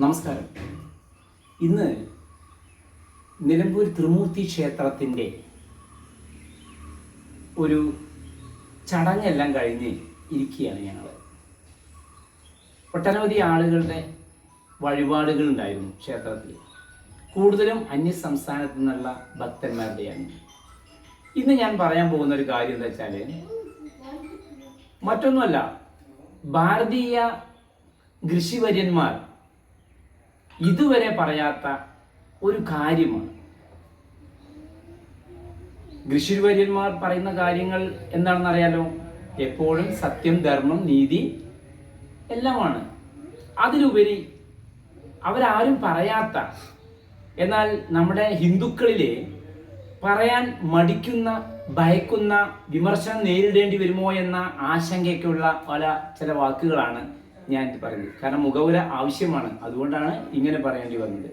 നമസ്കാരം. ഇന്ന് നിലമ്പൂർ ത്രിമൂർത്തി ക്ഷേത്രത്തിന്റെ ഒരു ചടങ്ങെല്ലാം കഴിഞ്ഞ് ഇരിക്കുകയാണ് ഞങ്ങൾ ഒട്ടനവധി ആളുകളുടെ വഴിപാടുകൾ ഉണ്ടായിരുന്നു ക്ഷേത്രത്തിൽ. കൂടുതലും അന്യ സംസ്ഥാനത്തു നിന്നുള്ള ഭക്തന്മാരുടെയാണ്. ഇന്ന് ഞാൻ പറയാൻ പോകുന്ന ഒരു കാര്യം എന്താ വെച്ചാൽ മറ്റൊന്നുമല്ല ഭാരതീയ ഋഷിവര്യന്മാർ ഇതുവരെ പറയാത്ത ഒരു കാര്യമാണ്. ഋഷിവര്യന്മാർ പറയുന്ന കാര്യങ്ങൾ എന്താണെന്ന് അറിയാലോ എപ്പോഴും സത്യം ധർമ്മം നീതി എല്ലാമാണ്. അതിലുപരി അവരാരും പറയാത്ത എന്നാൽ നമ്മുടെ ഹിന്ദുക്കളിലെ പറയാൻ മടിക്കുന്ന ഭയക്കുന്ന വിമർശനം നേരിടേണ്ടി വരുമോ എന്ന ആശങ്കയ്ക്കുള്ള പല ചില വാക്കുകളാണ് ഞാൻ പറയുന്നത്. കാരണം മുഖവുര ആവശ്യമാണ്. അതുകൊണ്ടാണ് ഇങ്ങനെ പറയേണ്ടി വന്നത്.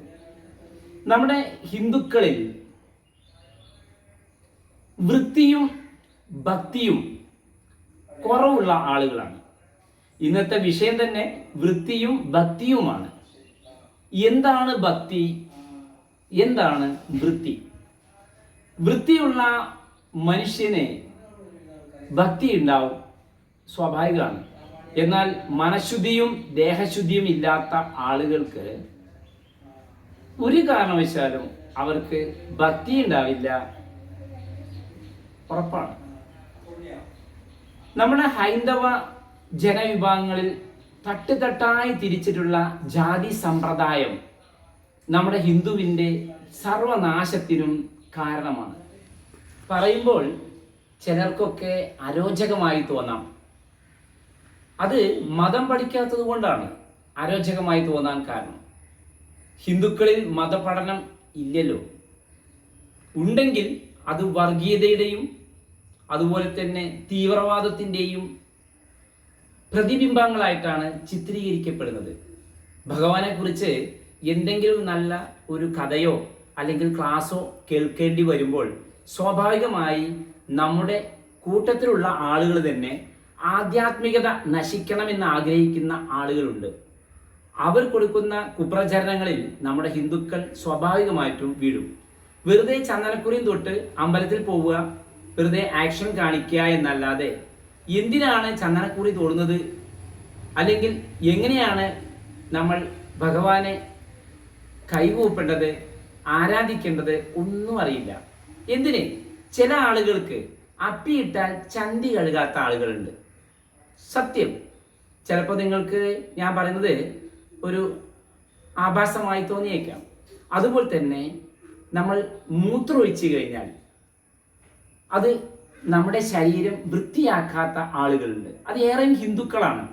നമ്മുടെ ഹിന്ദുക്കളിൽ വൃത്തിയും ഭക്തിയും കുറവുള്ള ആളുകളാണ്. ഇന്നത്തെ വിഷയം തന്നെ വൃത്തിയും ഭക്തിയുമാണ്. എന്താണ് ഭക്തി? എന്താണ് വൃത്തി? വൃത്തിയുള്ള മനുഷ്യനെ ഭക്തി ഉണ്ടാവും സ്വാഭാവികമാണ്. എന്നാൽ മനഃശുദ്ധിയും ദേഹശുദ്ധിയും ഇല്ലാത്ത ആളുകൾക്ക് ഒരു കാരണവശാലും അവർക്ക് ഭക്തി ഉണ്ടാവില്ല. ഉറപ്പാണ്. നമ്മുടെ ഹൈന്ദവ ജനവിഭാഗങ്ങളിൽ തട്ടുതട്ടായി തിരിച്ചിട്ടുള്ള ജാതി സമ്പ്രദായം നമ്മുടെ ഹിന്ദുവിന്റെ സർവനാശത്തിനും കാരണമാണ്. പറയുമ്പോൾ ചിലർക്കൊക്കെ അരോചകമായി തോന്നാം. അത് മതം പഠിക്കാത്തത് കൊണ്ടാണ് അരോചകമായി തോന്നാൻ കാരണം. ഹിന്ദുക്കളിൽ മതപഠനം ഇല്ലല്ലോ. ഉണ്ടെങ്കിൽ അത് വർഗീയതയുടെയും അതുപോലെ തന്നെ തീവ്രവാദത്തിന്റെയും പ്രതിബിംബങ്ങളായിട്ടാണ് ചിത്രീകരിക്കപ്പെടുന്നത്. ഭഗവാനെ കുറിച്ച് എന്തെങ്കിലും നല്ല ഒരു കഥയോ അല്ലെങ്കിൽ ക്ലാസ്സോ കേൾക്കേണ്ടി വരുമ്പോൾ സ്വാഭാവികമായി നമ്മുടെ കൂട്ടത്തിലുള്ള ആളുകൾ തന്നെ ആധ്യാത്മികത നശിക്കണമെന്ന് ആഗ്രഹിക്കുന്ന ആളുകളുണ്ട്. അവർ കൊടുക്കുന്ന കുപ്രചരണങ്ങളിൽ നമ്മുടെ ഹിന്ദുക്കൾ സ്വാഭാവികമായിട്ടും വീഴും. വെറുതെ ചന്ദനക്കുറിയും തൊട്ട് അമ്പലത്തിൽ പോവുക വെറുതെ ആക്ഷൻ കാണിക്കുക എന്നല്ലാതെ എന്തിനാണ് ചന്ദനക്കുറി തോടുന്നത് അല്ലെങ്കിൽ എങ്ങനെയാണ് നമ്മൾ ഭഗവാനെ കൈകൂപ്പേണ്ടത് ആരാധിക്കേണ്ടത് ഒന്നും അറിയില്ല. എന്തിന്? ചില ആളുകൾക്ക് അപ്പിയിട്ടാൽ ചന്തി കഴുകാത്ത ആളുകളുണ്ട്. സത്യം. ചിലപ്പോൾ നിങ്ങൾക്ക് ഞാൻ പറയുന്നത് ഒരു ആഭാസമായി തോന്നിയേക്കാം. അതുപോലെ തന്നെ നമ്മൾ മൂത്രമൊഴിച്ചു കഴിഞ്ഞാൽ അത് നമ്മുടെ ശരീരം വൃത്തിയാക്കാത്ത ആളുകളുണ്ട്. അത് ഏറെയും ഹിന്ദുക്കളാണ്.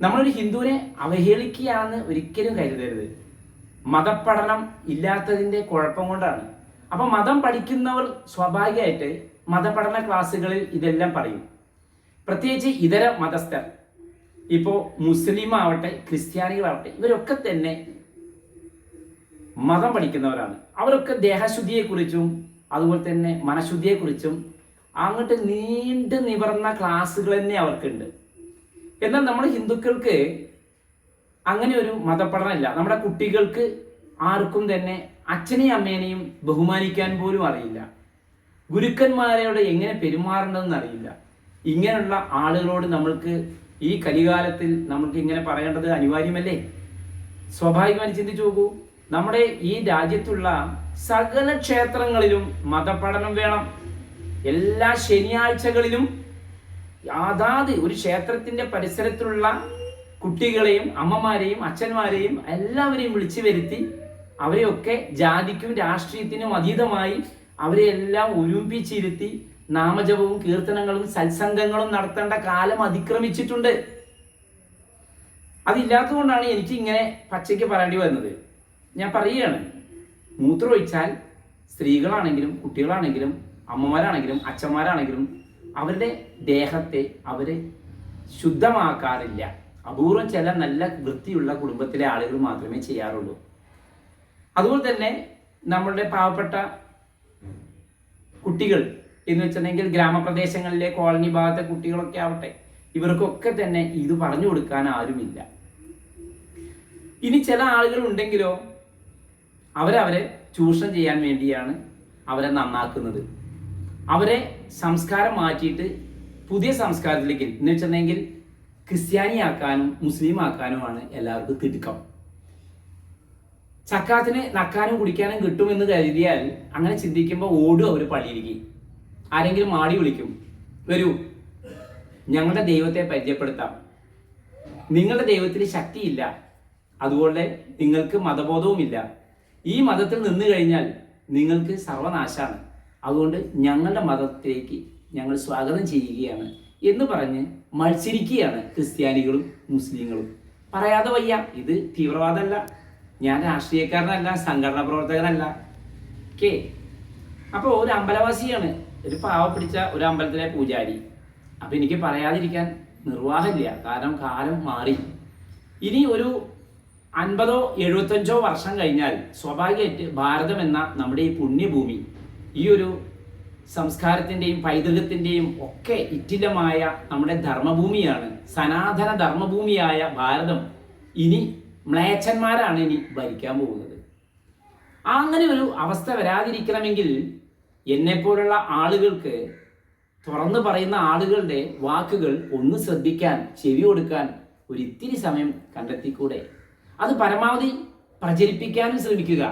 നമ്മളൊരു ഹിന്ദുവിനെ അവഹേളിക്കുകയാണെന്ന് ഒരിക്കലും കരുതരുത്. മതപഠനം ഇല്ലാത്തതിന്റെ കുഴപ്പം കൊണ്ടാണ്. അപ്പം മതം പഠിക്കുന്നവർ സ്വാഭാവികമായിട്ട് മതപഠന ക്ലാസ്സുകളിൽ ഇതെല്ലാം പറയും. പ്രത്യേകിച്ച് ഇതര മതസ്ഥർ ഇപ്പോൾ മുസ്ലിം ആവട്ടെ ക്രിസ്ത്യാനികളാവട്ടെ ഇവരൊക്കെ തന്നെ മതം പഠിക്കുന്നവരാണ്. അവരൊക്കെ ദേഹശുദ്ധിയെക്കുറിച്ചും അതുപോലെ തന്നെ മനഃശുദ്ധിയെക്കുറിച്ചും അങ്ങോട്ട് നീണ്ടു നിവർന്ന ക്ലാസ്സുകൾ തന്നെ അവർക്കുണ്ട്. എന്നാൽ നമ്മുടെ ഹിന്ദുക്കൾക്ക് അങ്ങനെ ഒരു മതപഠനമില്ല. നമ്മുടെ കുട്ടികൾക്ക് ആർക്കും തന്നെ അച്ഛനെയും അമ്മേനെയും ബഹുമാനിക്കാൻ പോലും അറിയില്ല. ഗുരുക്കന്മാരോട് എങ്ങനെ പെരുമാറേണ്ടതെന്ന് അറിയില്ല. ഇങ്ങനെയുള്ള ആളുകളോട് നമ്മൾക്ക് ഈ കലികാലത്തിൽ നമ്മൾക്ക് ഇങ്ങനെ പറയേണ്ടത് അനിവാര്യമല്ലേ? സ്വാഭാവികമായി ചിന്തിച്ചു നോക്കൂ. നമ്മുടെ ഈ രാജ്യത്തുള്ള സകല ക്ഷേത്രങ്ങളിലും മതപഠനം വേണം. എല്ലാ ശനിയാഴ്ചകളിലും അതാത് ഒരു ക്ഷേത്രത്തിന്റെ പരിസരത്തുള്ള കുട്ടികളെയും അമ്മമാരെയും അച്ഛന്മാരെയും എല്ലാവരെയും വിളിച്ചു വരുത്തി അവരെയൊക്കെ ജാതിക്കും രാഷ്ട്രീയത്തിനും അതീതമായി അവരെ എല്ലാം ഒരുമിപ്പിച്ചിരുത്തി നാമജപവും കീർത്തനങ്ങളും സത്സംഗങ്ങളും നടത്തേണ്ട കാലം അതിക്രമിച്ചിട്ടുണ്ട്. അതില്ലാത്തതുകൊണ്ടാണ് എനിക്ക് ഇങ്ങനെ പച്ചയ്ക്ക് പറയേണ്ടി വന്നത് ഞാൻ പറയുകയാണ് മൂത്രമൊഴിച്ചാൽ സ്ത്രീകളാണെങ്കിലും കുട്ടികളാണെങ്കിലും അമ്മമാരാണെങ്കിലും അച്ഛന്മാരാണെങ്കിലും അവരുടെ ദേഹത്തെ അവരെ ശുദ്ധമാക്കാറില്ല. അപൂർവം ചില നല്ല വൃത്തിയുള്ള കുടുംബത്തിലെ ആളുകൾ മാത്രമേ ചെയ്യാറുള്ളൂ. അതുപോലെ തന്നെ നമ്മളുടെ പാവപ്പെട്ട കുട്ടികൾ എന്ന് വെച്ചിട്ടുണ്ടെങ്കിൽ ഗ്രാമപ്രദേശങ്ങളിലെ കോളനി ഭാഗത്തെ കുട്ടികളൊക്കെ ആവട്ടെ ഇവർക്കൊക്കെ തന്നെ ഇത് പറഞ്ഞു കൊടുക്കാൻ ആരുമില്ല. ഇനി ചില ആളുകൾ ഉണ്ടെങ്കിലോ അവരവരെ ചൂഷണം ചെയ്യാൻ വേണ്ടിയാണ് അവരെ നന്നാക്കുന്നത്. അവരെ സംസ്കാരം മാറ്റിയിട്ട് പുതിയ സംസ്കാരത്തിലേക്ക് എന്ന് വെച്ചിട്ടുണ്ടെങ്കിൽ ക്രിസ്ത്യാനിയാക്കാനും മുസ്ലിം ആക്കാനുമാണ് എല്ലാവർക്കും തിടുക്കം. ചക്കാത്തിന് നക്കാനും കുടിക്കാനും കിട്ടുമെന്ന് കരുതിയാൽ അങ്ങനെ ചിന്തിക്കുമ്പോൾ ഓടും അവർ പള്ളിയിലേക്ക്. ആരെങ്കിലും മാടി വിളിക്കും. വരൂ. ഞങ്ങളുടെ ദൈവത്തെ പരിചയപ്പെടുത്താം. നിങ്ങളുടെ ദൈവത്തിന് ശക്തിയില്ല. അതുകൊണ്ട് നിങ്ങൾക്ക് മതബോധവുമില്ല. ഈ മതത്തിൽ നിന്ന് കഴിഞ്ഞാൽ നിങ്ങൾക്ക് സർവനാശാണ്. അതുകൊണ്ട് ഞങ്ങളുടെ മതത്തിലേക്ക് ഞങ്ങൾ സ്വാഗതം ചെയ്യുകയാണ് എന്ന് പറഞ്ഞ് മത്സരിക്കുകയാണ് ക്രിസ്ത്യാനികളും മുസ്ലിങ്ങളും. പറയാതെ വയ്യ ഇത് തീവ്രവാദമല്ല. ഞാൻ രാഷ്ട്രീയക്കാരനല്ല സംഘടനാ പ്രവർത്തകനല്ല. ഓക്കെ അപ്പോൾ ഒരു അമ്പലവാസിയാണ്. ഒരു പാവ പിടിച്ച ഒരു അമ്പലത്തിലെ പൂജാരി. അപ്പം എനിക്ക് പറയാതിരിക്കാൻ നിർവാഹമില്ല. കാരണം കാലം മാറി. ഇനി ഒരു അൻപതോ എഴുപത്തഞ്ചോ വർഷം കഴിഞ്ഞാൽ സ്വാഭാവികമായിട്ട് ഭാരതം എന്ന നമ്മുടെ ഈ പുണ്യഭൂമി ഈ ഒരു സംസ്കാരത്തിന്റെയും പൈതൃകത്തിന്റെയും ഒക്കെ ഇറ്റിലമായ നമ്മുടെ ധർമ്മഭൂമിയാണ് സനാതന ധർമ്മഭൂമിയായ ഭാരതം ഇനി മ്ലേച്ഛന്മാരാണ് ഇനി ഭരിക്കാൻ പോകുന്നത്. അങ്ങനെ ഒരു അവസ്ഥ വരാതിരിക്കണമെങ്കിൽ എന്നെപ്പോലുള്ള ആളുകൾക്ക് തുറന്നു പറയുന്ന ആളുകളുടെ വാക്കുകൾ ഒന്ന് ശ്രദ്ധിക്കാൻ ചെവി കൊടുക്കാൻ ഒരു ഇത്തിരി സമയം കണ്ടെത്തിക്കൂടെ? അത് പരമാവധി പ്രചരിപ്പിക്കാനും ശ്രമിക്കുക.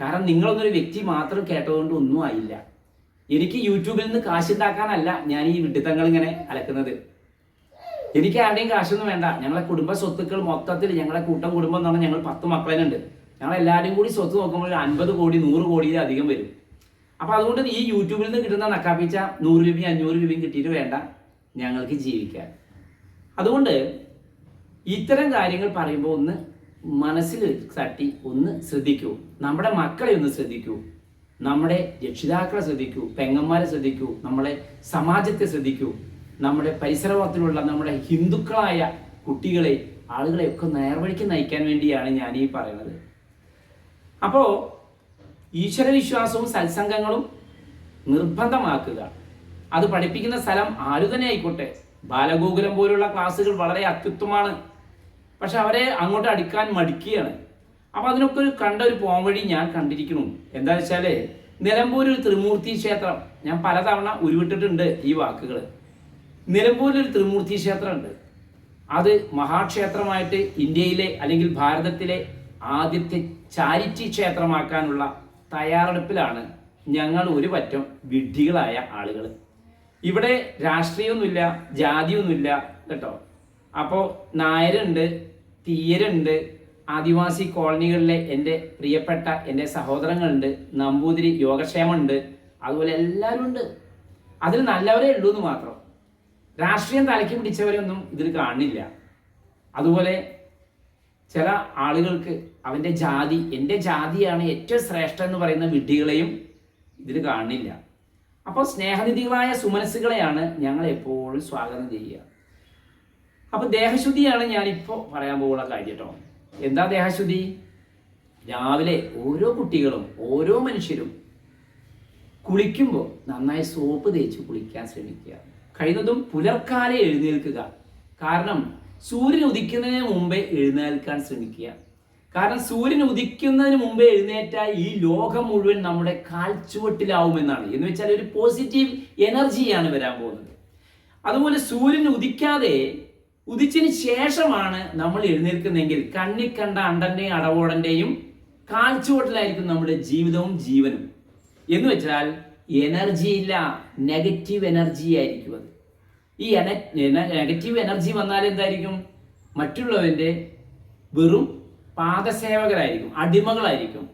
കാരണം നിങ്ങളൊന്നൊരു വ്യക്തി മാത്രം കേട്ടതുകൊണ്ട് ഒന്നും ആയില്ല. എനിക്ക് യൂട്യൂബിൽ നിന്ന് കാശുണ്ടാക്കാനല്ല ഞാൻ ഈ വിഡിത്തങ്ങൾ ഇങ്ങനെ അലക്കുന്നത്. എനിക്ക് ആരുടെയും കാശൊന്നും വേണ്ട. ഞങ്ങളെ കുടുംബ സ്വത്തുക്കൾ മൊത്തത്തിൽ ഞങ്ങളെ കൂട്ടം കുടുംബം എന്ന് പറഞ്ഞാൽ ഞങ്ങൾ പത്ത് മക്കളേനുണ്ട് ഞങ്ങൾ എല്ലാവരും കൂടി സ്വത്ത് നോക്കുമ്പോൾ ഒരു അൻപത് കോടി നൂറ് കോടിയിലധികം വരും. അപ്പൊ അതുകൊണ്ട് ഈ യൂട്യൂബിൽ നിന്ന് കിട്ടുന്ന നക്കാപ്പിച്ച നൂറ് രൂപയും അഞ്ഞൂറ് രൂപയും കിട്ടിയിട്ട് വേണ്ട. ഞങ്ങൾക്ക് ജീവിക്കാൻ അതുകൊണ്ട് ഇത്തരം കാര്യങ്ങൾ പറയുമ്പോൾ ഒന്ന് മനസ്സിൽ തട്ടി ഒന്ന് ശ്രദ്ധിക്കൂ. നമ്മുടെ മക്കളെ ഒന്ന് ശ്രദ്ധിക്കൂ. നമ്മുടെ രക്ഷിതാക്കളെ ശ്രദ്ധിക്കൂ. പെങ്ങന്മാരെ ശ്രദ്ധിക്കൂ. നമ്മളെ സമാജത്തെ ശ്രദ്ധിക്കൂ. നമ്മുടെ പരിസരത്തിലുള്ള നമ്മുടെ ഹിന്ദുക്കളായ കുട്ടികളെ ആളുകളെ ഒക്കെ നേർവഴിക്ക് നയിക്കാൻ വേണ്ടിയാണ് ഞാൻ ഈ പറയുന്നത്. അപ്പോൾ ഈശ്വരവിശ്വാസവും സത്സംഗങ്ങളും നിർബന്ധമാക്കുക. അത് പഠിപ്പിക്കുന്ന സ്ഥലം ആരു തന്നെ ആയിക്കോട്ടെ ബാലഗോകുലം പോലുള്ള ക്ലാസ്സുകൾ വളരെ അത്യുത്തമാണ് പക്ഷെ അവരെ അങ്ങോട്ട് അടുക്കാൻ മടിക്കുകയാണ്. അപ്പൊ അതിനൊക്കെ ഒരു കണ്ട ഒരു പോംവഴി ഞാൻ കണ്ടിരിക്കുന്നു. എന്താ വെച്ചാൽ നിലമ്പൂരിൽ ഒരു ത്രിമൂർത്തി ക്ഷേത്രം. ഞാൻ പലതവണ ഉരുവിട്ടിട്ടുണ്ട് ഈ വാക്കുകൾ നിലമ്പൂരിൽ ഒരു ത്രിമൂർത്തി ക്ഷേത്രമുണ്ട്. അത് മഹാക്ഷേത്രമായിട്ട് ഇന്ത്യയിലെ അല്ലെങ്കിൽ ഭാരതത്തിലെ ആദ്യത്തെ ചാരിറ്റി ക്ഷേത്രമാക്കാനുള്ള തയ്യാറെടുപ്പിലാണ് ഞങ്ങൾ ഒരു പറ്റം വിഡ്ഢികളായ ആളുകൾ. ഇവിടെ രാഷ്ട്രീയമൊന്നുമില്ല ജാതിയൊന്നുമില്ല കേട്ടോ. അപ്പോൾ നായരുണ്ട് തീയരുണ്ട് ആദിവാസി കോളനികളിലെ എന്റെ പ്രിയപ്പെട്ട എന്റെ സഹോദരങ്ങളുണ്ട് നമ്പൂതിരി യോഗക്ഷേമമുണ്ട് അതുപോലെ എല്ലാവരും ഉണ്ട്. അതിൽ നല്ലവരേ ഉള്ളൂ എന്ന് മാത്രം. രാഷ്ട്രീയം തലയ്ക്ക് പിടിച്ചവരൊന്നും ഇതിൽ കാണില്ല. അതുപോലെ ചില ആളുകൾക്ക് അവന്റെ ജാതി എന്റെ ജാതിയാണ് ഏറ്റവും ശ്രേഷ്ഠ എന്ന് പറയുന്ന വിഡ്ഢികളെയും ഇതിൽ കാണില്ല അപ്പോൾ സ്നേഹനിധികളായ സുമനസ്സുകളെയാണ് ഞങ്ങൾ എപ്പോഴും സ്വാഗതം ചെയ്യുക. അപ്പോൾ ദേഹശുദ്ധിയാണ് ഞാനിപ്പോൾ പറയാൻ പോകുന്ന കാര്യം കേട്ടോ. എന്താ ദേഹശുദ്ധി? രാവിലെ ഓരോ കുട്ടികളും ഓരോ മനുഷ്യരും കുളിക്കുമ്പോൾ നന്നായി സോപ്പ് തേച്ച് കുളിക്കാൻ ശ്രമിക്കുക. കഴിയുന്നതും പുലർക്കാലെ എഴുന്നേൽക്കുക. കാരണം സൂര്യൻ ഉദിക്കുന്നതിന് മുമ്പേ എഴുന്നേൽക്കാൻ ശ്രമിക്കുക. കാരണം സൂര്യൻ ഉദിക്കുന്നതിന് മുമ്പേ എഴുന്നേറ്റ ഈ ലോകം മുഴുവൻ നമ്മുടെ കാൽച്ചുവട്ടിലാവുമെന്നാണ് എന്ന് വെച്ചാൽ ഒരു പോസിറ്റീവ് എനർജിയാണ് വരാൻ പോകുന്നത്. അതുപോലെ സൂര്യൻ ഉദിക്കാതെ ഉദിച്ചതിന് ശേഷമാണ് നമ്മൾ എഴുന്നേൽക്കുന്നതെങ്കിൽ കണ്ണി കണ്ട അണ്ടന്റെയും അടവോടന്റെയും കാൽച്ചുവട്ടിലായിരിക്കും നമ്മുടെ ജീവിതവും ജീവനും. എന്ന് വെച്ചാൽ എനർജി ഇല്ല നെഗറ്റീവ് എനർജി ആയിരിക്കും അത്. ഈ നെഗറ്റീവ് എനർജി വന്നാൽ എന്തായിരിക്കും? മറ്റുള്ളവന്റെ വെറും പാദസേവകരായിരിക്കും അടിമകളായിരിക്കും.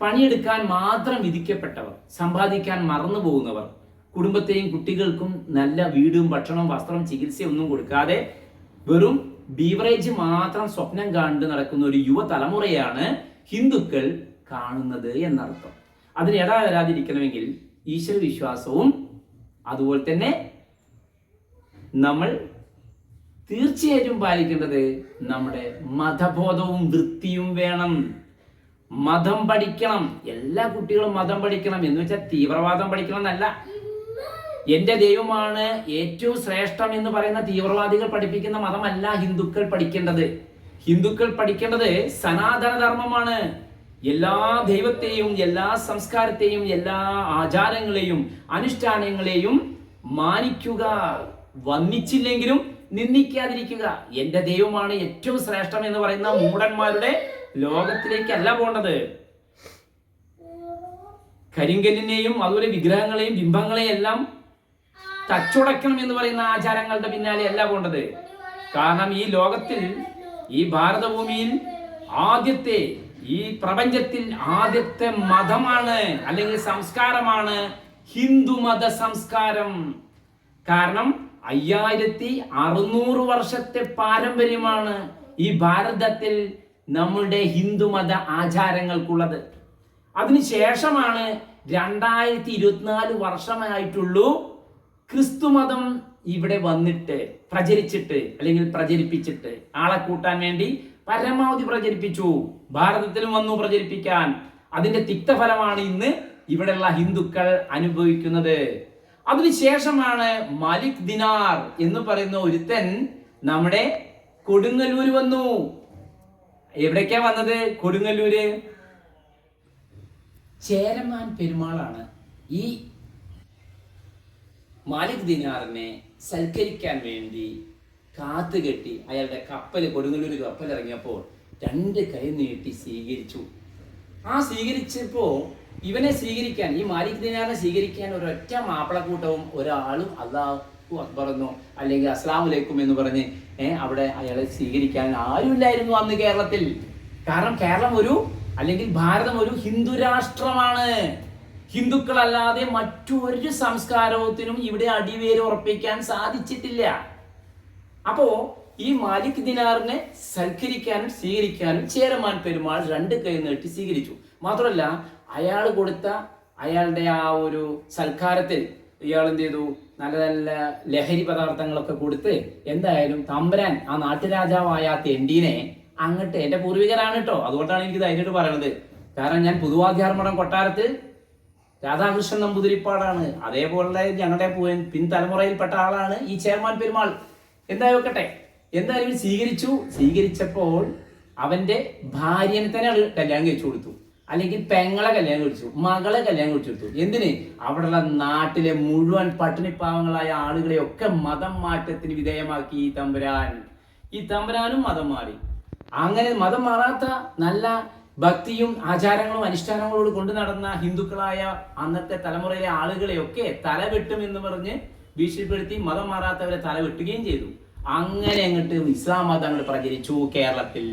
പണിയെടുക്കാൻ മാത്രം വിധിക്കപ്പെട്ടവർ സമ്പാദിക്കാൻ മറന്നു പോകുന്നവർ കുടുംബത്തെയും കുട്ടികൾക്കും നല്ല വീടും ഭക്ഷണവും വസ്ത്രം ചികിത്സയൊന്നും കൊടുക്കാതെ വെറും ബീവറേജ് മാത്രം സ്വപ്നം കണ്ട് നടക്കുന്ന ഒരു യുവതലമുറയാണ് ഹിന്ദുക്കൾ കാണുന്നത് എന്നർത്ഥം. അതിന് ഇട വരാതിരിക്കണമെങ്കിൽ ഈശ്വര വിശ്വാസവും അതുപോലെ തന്നെ നമ്മൾ തീർച്ചയായിട്ടും പാലിക്കേണ്ടത് നമ്മുടെ മതബോധവും വൃത്തിയും വേണം. മതം പഠിക്കണം. എല്ലാ കുട്ടികളും മതം പഠിക്കണം. എന്ന് വെച്ചാൽ തീവ്രവാദം പഠിക്കണം എന്നല്ല എന്റെ ദൈവമാണ് ഏറ്റവും ശ്രേഷ്ഠം എന്ന് പറയുന്ന തീവ്രവാദികൾ പഠിപ്പിക്കുന്ന മതമല്ല ഹിന്ദുക്കൾ പഠിക്കേണ്ടത്. ഹിന്ദുക്കൾ പഠിക്കേണ്ടത് സനാതന ധർമ്മമാണ് എല്ലാ ദൈവത്തെയും എല്ലാ സംസ്കാരത്തെയും എല്ലാ ആചാരങ്ങളെയും അനുഷ്ഠാനങ്ങളെയും മാനിക്കുക. വന്നിച്ചില്ലെങ്കിലും നിന്ദിക്കാതിരിക്കുക. എന്റെ ദൈവമാണ് ഏറ്റവും ശ്രേഷ്ഠം എന്ന് പറയുന്ന മൂടന്മാരുടെ ലോകത്തിലേക്കല്ല പോണത് കരിങ്കല്ലിനെയും അതുപോലെ വിഗ്രഹങ്ങളെയും ബിംബങ്ങളെയും എല്ലാം തച്ചുടയ്ക്കണം എന്ന് പറയുന്ന ആചാരങ്ങളുടെ പിന്നാലെ അല്ല പോണ്ടത് കാരണം ഈ ലോകത്തിൽ ഈ ഭാരതഭൂമിയിൽ ആദ്യത്തെ ഈ പ്രപഞ്ചത്തിൽ ആദ്യത്തെ മതമാണ് അല്ലെങ്കിൽ സംസ്കാരമാണ് ഹിന്ദു മത സംസ്കാരം. കാരണം അയ്യായിരത്തി അറുന്നൂറ് വർഷത്തെ പാരമ്പര്യമാണ് ഈ ഭാരതത്തിൽ നമ്മുടെ ഹിന്ദുമത ആചാരങ്ങൾക്കുള്ളത്. അതിനുശേഷമാണ് രണ്ടായിരത്തി ഇരുപത്തിനാല് വർഷമായിട്ടുള്ളൂ ക്രിസ്തുമതം ഇവിടെ വന്നിട്ട് പ്രചരിച്ചിട്ട് അല്ലെങ്കിൽ പ്രചരിപ്പിച്ചിട്ട്. ആളെ കൂട്ടാൻ വേണ്ടി പരമാവധി പ്രചരിപ്പിച്ചു. ഭാരതത്തിലും വന്നു പ്രചരിപ്പിക്കാൻ. അതിന്റെ തിക്തഫലമാണ് ഇന്ന് ഇവിടെയുള്ള ഹിന്ദുക്കൾ അനുഭവിക്കുന്നത്. അതിനുശേഷമാണ് മാലിക് ദിനാർ എന്ന് പറയുന്ന ഒരുത്തൻ നമ്മുടെ കൊടുങ്ങല്ലൂര് വന്നു. എവിടേക്കാ വന്നത്? കൊടുങ്ങല്ലൂര്. ചേരമാൻ പെരുമാളാണ് ഈ മാലിക് ദിനാറിനെ സൽക്കരിക്കാൻ വേണ്ടി കാത്തുകെട്ടി അയാളുടെ കപ്പൽ കൊടുങ്ങല്ലൂർ കപ്പൽ ഇറങ്ങിയപ്പോൾ രണ്ട് കൈ നീട്ടി സ്വീകരിച്ചു. ആ സ്വീകരിച്ചപ്പോ ഇവനെ സ്വീകരിക്കാൻ ഈ മാലിക് ദിനാറിനെ സ്വീകരിക്കാൻ ഒരൊറ്റ മാപ്പിളക്കൂട്ടവും ഒരാളും അള്ളാഹു അക്ബറെന്നോ അല്ലെങ്കിൽ അസ്ലാം വലൈക്കും എന്ന് പറഞ്ഞ് അവിടെ അയാളെ സ്വീകരിക്കാൻ ആരുമില്ലായിരുന്നു അന്ന് കേരളത്തിൽ. കാരണം കേരളം ഒരു അല്ലെങ്കിൽ ഭാരതം ഒരു ഹിന്ദു രാഷ്ട്രമാണ്. ഹിന്ദുക്കളല്ലാതെ മറ്റൊരു സംസ്കാരത്തിനും ഇവിടെ അടിവേര് ഉറപ്പിക്കാൻ സാധിച്ചിട്ടില്ല. അപ്പോ ഈ മാലിക് ദിനാറിനെ സൽക്കരിക്കാനും സ്വീകരിക്കാനും ചേരമാൻ പെരുമാൾ രണ്ട് കൈ നീട്ടി സ്വീകരിച്ചു. മാത്രമല്ല അയാൾ കൊടുത്ത അയാളുടെ ആ ഒരു സൽക്കാരത്തിൽ ഇയാൾ എന്ത് ചെയ്തു? നല്ല നല്ല ലഹരി പദാർത്ഥങ്ങളൊക്കെ കൊടുത്ത് എന്തായാലും തമ്പരാൻ ആ നാട്ടുരാജാവായ ആ തെണ്ടീനെ അങ്ങോട്ട് എന്റെ പൂർവികരാണ് കേട്ടോ. അതുകൊണ്ടാണ് എനിക്ക് ധൈര്യമായിട്ട് പറയണത്. കാരണം ഞാൻ പുതുവാധ്യാർമഠം കൊട്ടാരത്ത് രാധാകൃഷ്ണൻ നമ്പൂതിരിപ്പാടാണ്. അതേപോലെ ഞങ്ങളുടെ പിൻതലമുറയിൽപ്പെട്ട ആളാണ് ഈ ചെയർമാൻ പെരുമാൾ. എന്തായോക്കട്ടെ എന്തായാലും സ്വീകരിച്ചു. സ്വീകരിച്ചപ്പോൾ അവന്റെ ഭാര്യനെ തന്നെ കല്യാണം കഴിച്ചു കൊടുത്തു. അല്ലെങ്കിൽ പെങ്ങളെ കല്യാണം കഴിച്ചു മകളെ കല്യാണം കഴിച്ചു കൊടുത്തു എന്തിന്? അവിടെയുള്ള നാട്ടിലെ മുഴുവൻ പട്ടിണിപ്പാവങ്ങളായ ആളുകളെ ഒക്കെ മതം മാറ്റത്തിന് വിധേയമാക്കി ഈ തമ്പുരാൻ. ഈ തമ്പുരാനും മതം മാറി. അങ്ങനെ മതം മാറാത്ത നല്ല ഭക്തിയും ആചാരങ്ങളും അനുഷ്ഠാനങ്ങളോട് കൊണ്ടു നടന്ന ഹിന്ദുക്കളായ അന്നത്തെ തലമുറയിലെ ആളുകളെയൊക്കെ തല വെട്ടും എന്ന് പറഞ്ഞ് ഭീഷണിപ്പെടുത്തി മതം മാറാത്തവരെ തല വെട്ടുകയും ചെയ്തു. അങ്ങനെ അങ്ങോട്ട് ഇസ്ലാം മതങ്ങൾ പ്രചരിച്ചു കേരളത്തിൽ.